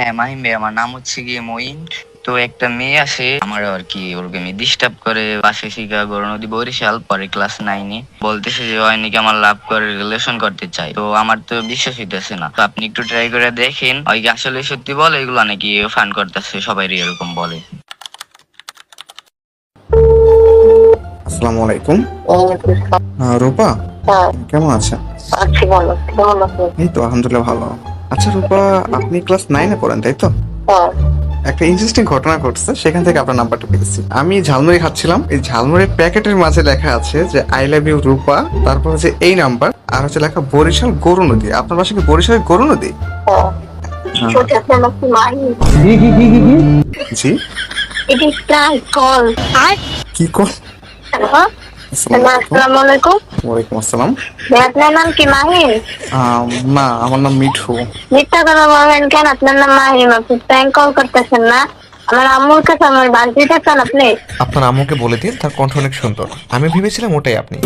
হ্যাঁ মাহিম ভাই আমার নাম হচ্ছে গিয়ে মঈন। তো একটা মেয়ে আছে আমার আর কি ওরকে আমি ডিস্টার্ব করে পাশে শিখা নদী বরিশাল পরে ক্লাস নাইনে বলতেছে যে হয় নাকি আমার লাভ করে রিলেশন করতে চাই তো আমার তো বিশ্বাস হইতেছে না। তো আপনি একটু ট্রাই করে দেখেন। ওই আসলে সত্যি বলে এগুলো নাকি ফান করতেছে সবাই এরকম বলে। আসসালামু আলাইকুম। রূপা কেমন আছেন? আচ্ছা বলো কেমন আছো। এই তো আলহামদুলিল্লাহ ভালো। আচ্ছা রূপা আপনি ক্লাস নাইনে পড়েন তাই তো? হ্যাঁ। একটা ইন্টারেস্টিং ঘটনা ঘটছে সেখান থেকে আপনার নাম্বারটা পেয়েছি। আমি ঝালমুড়ি খাচ্ছিলাম এই ঝালমুড়ির প্যাকেটের মাঝে লেখা আছে যে আই লাভ ইউ রূপা। তারপর হচ্ছে এই নাম্বার আর হচ্ছে লেখা বরিশাল গরু নদী। আপনার বাসা কি বরিশালের গরু নদী? হ্যাঁ। কি মাহি জি। কল কি কর হ্যালো আসসালামু আলাইকুম। আসসালামু ওয়ালাইকুম আসসালাম। আপনার নাম কি মাহিম না আমার নাম মিঠু। মিথ্যা কথা বলবেন কেন? আপনার নাম মাহিম আপনি প্র্যাঙ্ক কল করতেছেন না। আমার আম্মুর কাছে আমার বাড়িতে চান আপনি? আপনার আম্মুকে বলে দিন তার কণ্ঠ অনেক সুন্দর। আমি ভেবেছিলাম ওটাই আপনি।